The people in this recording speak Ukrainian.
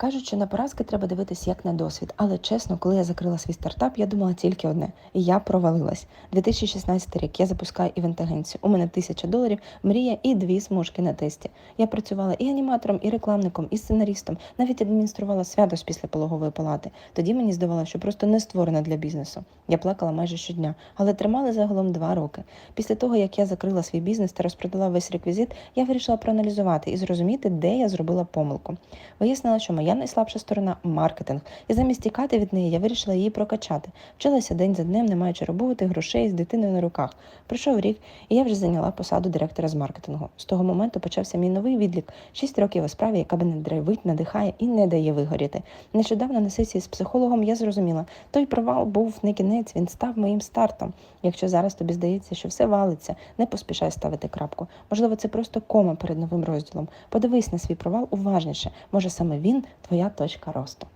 Кажуть, що на поразки треба дивитись як на досвід, але чесно, коли я закрила свій стартап, я думала тільки одне: і я провалилась. 2016 рік я запускаю івент-агенцію. У мене тисяча доларів, мрія і дві смужки на тесті. Я працювала і аніматором, і рекламником, і сценаристом, навіть адмініструвала свято з післяпологової палати. Тоді мені здавалося, що просто не створена для бізнесу. Я плакала майже щодня, але тримали загалом два роки. Після того, як я закрила свій бізнес та розпродала весь реквізит, я вирішила проаналізувати і зрозуміти, де я зробила помилку. Вияснила, що моя найслабша сторона маркетинг, і замість тікати від неї я вирішила її прокачати. Вчилася день за днем, не маючи роботи, грошей з дитиною на руках. Пройшов рік, і я вже зайняла посаду директора з маркетингу. З того моменту почався мій новий відлік: шість років у справі, яка мене драйвить, надихає і не дає вигоріти. Нещодавно на сесії з психологом я зрозуміла, той провал був не кінець, він став моїм стартом. Якщо зараз тобі здається, що все валиться, не поспішай ставити крапку. Можливо, це просто кома перед новим розділом. Подивись на свій провал уважніше. Може, саме він твоя точка росту.